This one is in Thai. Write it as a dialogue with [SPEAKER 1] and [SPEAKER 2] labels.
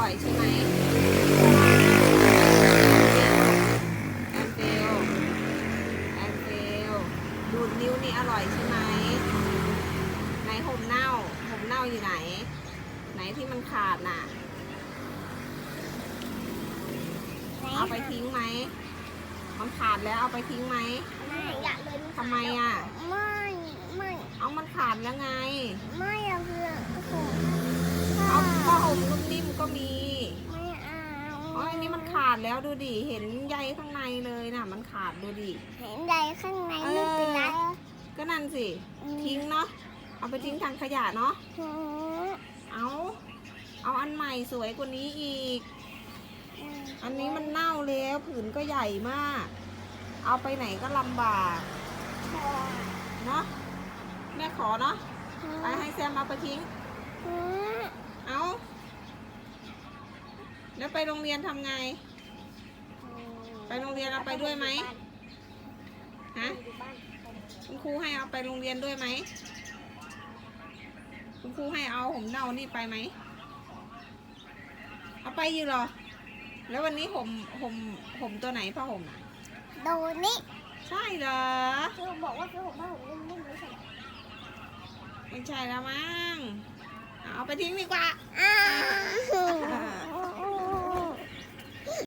[SPEAKER 1] ร่อยใช่ไหมแอนเฟลแอนเฟลดูดนิ้วนี่อร่อยใช่ไหมไหนผมเน่าผมเน่าอยู่ไหน ไหนที่มันขาดน่ะ เอาไปทิ้งไหมมันขาดแล้วเอาไปทิ้งไหม
[SPEAKER 2] ไม่อยากเลยน
[SPEAKER 1] ทำไมอะ
[SPEAKER 2] ไม่ ไม่
[SPEAKER 1] เอามันขาดแล้วไง
[SPEAKER 2] ไม่อยากเลย
[SPEAKER 1] อ๋ออันนี้มันขาดแล้วดูดิ เห็นใยข้างในเลยน่ะ มันขาดดูดิ
[SPEAKER 2] เห็นใดข้างในไม่เป็นไร
[SPEAKER 1] ก็นั่นสิ
[SPEAKER 2] อืม
[SPEAKER 1] ทิ้งเนาะ เอาไปทิ้งทางขยะเนาะ
[SPEAKER 2] หือ
[SPEAKER 1] เอา เอาอันใหม่สวยกว่านี้อีก อันนี้มันเน่าแล้วผืนก็ใหญ่มาก เอาไปไหนก็ลำบากเนาะ แม่ขอเนาะ ไปให้แซมเอาไปทิ้ง
[SPEAKER 2] หือ
[SPEAKER 1] เอา แล้วไปโรงเรียนทำไง ไปโรงเรียนเอาไปด้วยไหม ฮะคุณครูให้เอาไปโรงเรียนด้วยไหม คุณครูให้เอาผมเน่านี่ไปไหม เอาไปอยู่เหรอ แล้ววันนี้ผมผมผมตัวไหนผ้าห่มอะ
[SPEAKER 2] โดนี่
[SPEAKER 1] ใช่เหรอ
[SPEAKER 2] คือบอกว่าคือผมว่าผมนิ่มๆไม่ใช่
[SPEAKER 1] ไม่ใช่แล้วมั้ง เอาไปทิ้งดีกว่า
[SPEAKER 2] อ้าว
[SPEAKER 1] อ่า